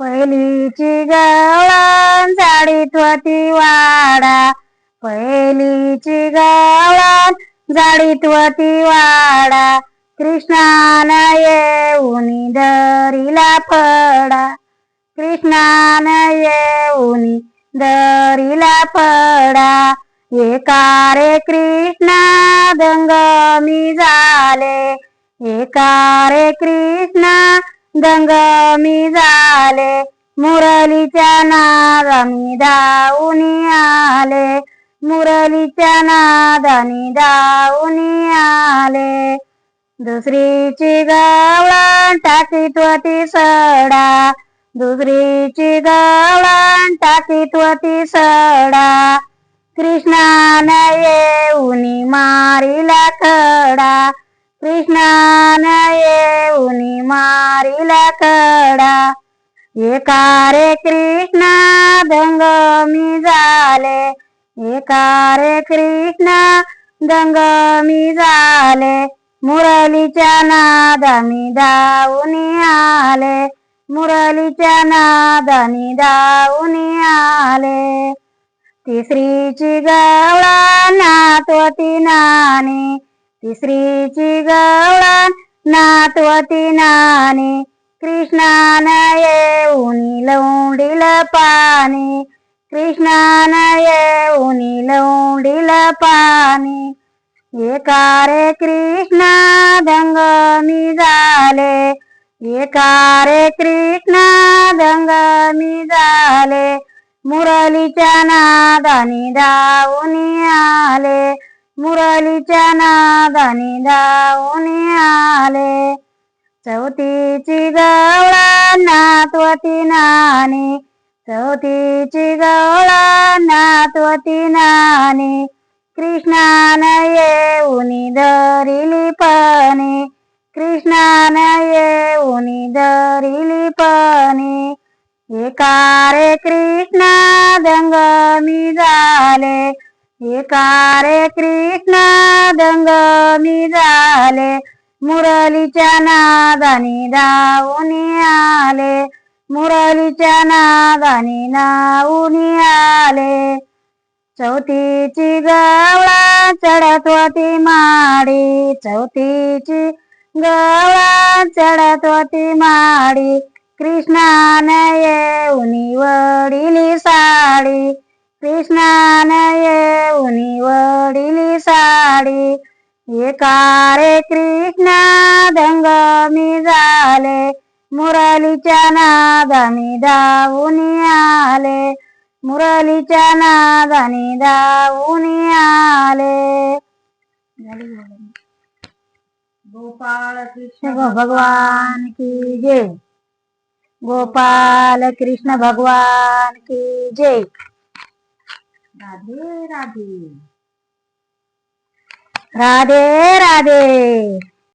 पहिलीची गवळण झाडीत होती वाडा. पहिलीची गवळण झाडीत होती वाडा. कृष्णान येऊन दरीला पडा कृष्णान येऊन दरीला पडा एका रे कृष्णा दंगमी झाले. एका रे कृष्णा दंगमी झाले मुरलीच्या नादानी धावून आले. मुरलीच्या नादानी धावून आले. दुसरीची गावळण टाकीत होती सडा. दुसरीची गावळण टाकीत होती सडा. कृष्णान येऊनी मारिला खडा. कृष्णान एकारे कृष्णा कृष्णा दंगमी झाले. एकारे कृष्णा कृष्णा दंगमी झाले. मुरलीच्या नादानी धावून आले. मुरलीच्या नादानी धावून आले. तिसरीची गवळा नातवती नानी. तिसरीची गवळा नातवती नानी. कृष्णान येऊन लवंडील पाणी. कृष्णान येऊन लवंडील पाणी एका रे कृष्णा दंगमी झाले. एका रे कृष्णा दंगमी झाले. मुरलीच्या नादानी धावून आले. मुरलीच्या नादानी धावून आले. चौथीची गवळा नातवती नानी चौथीची गवळा नातवती नानी कृष्णान येऊन धरिली पाणी. कृष्णान येऊन धरिली पाणी. एका रे कृष्णा दंगमी झाले. एका रे कृष्णा दंगमी झाले. मुरलीच्या नादानी धावून आले. मुरलीच्या नादानी धावून आले. चौथीची गवळा चढत होती माडी. चौथीची गवळा चढत होती माडी. कृष्णान येऊन वडिली साडी. कृष्णान येऊन वडिली साडी. एका रे कृष्णा दंगमी झाले. मुरलीच्या नादानी धावून आले. मुरलीच्या नादानी धावून आले. गोपाळ कृष्ण भगवान की जय. गोपाल कृष्ण भगवान की जय. राधे राधे. राधे राधे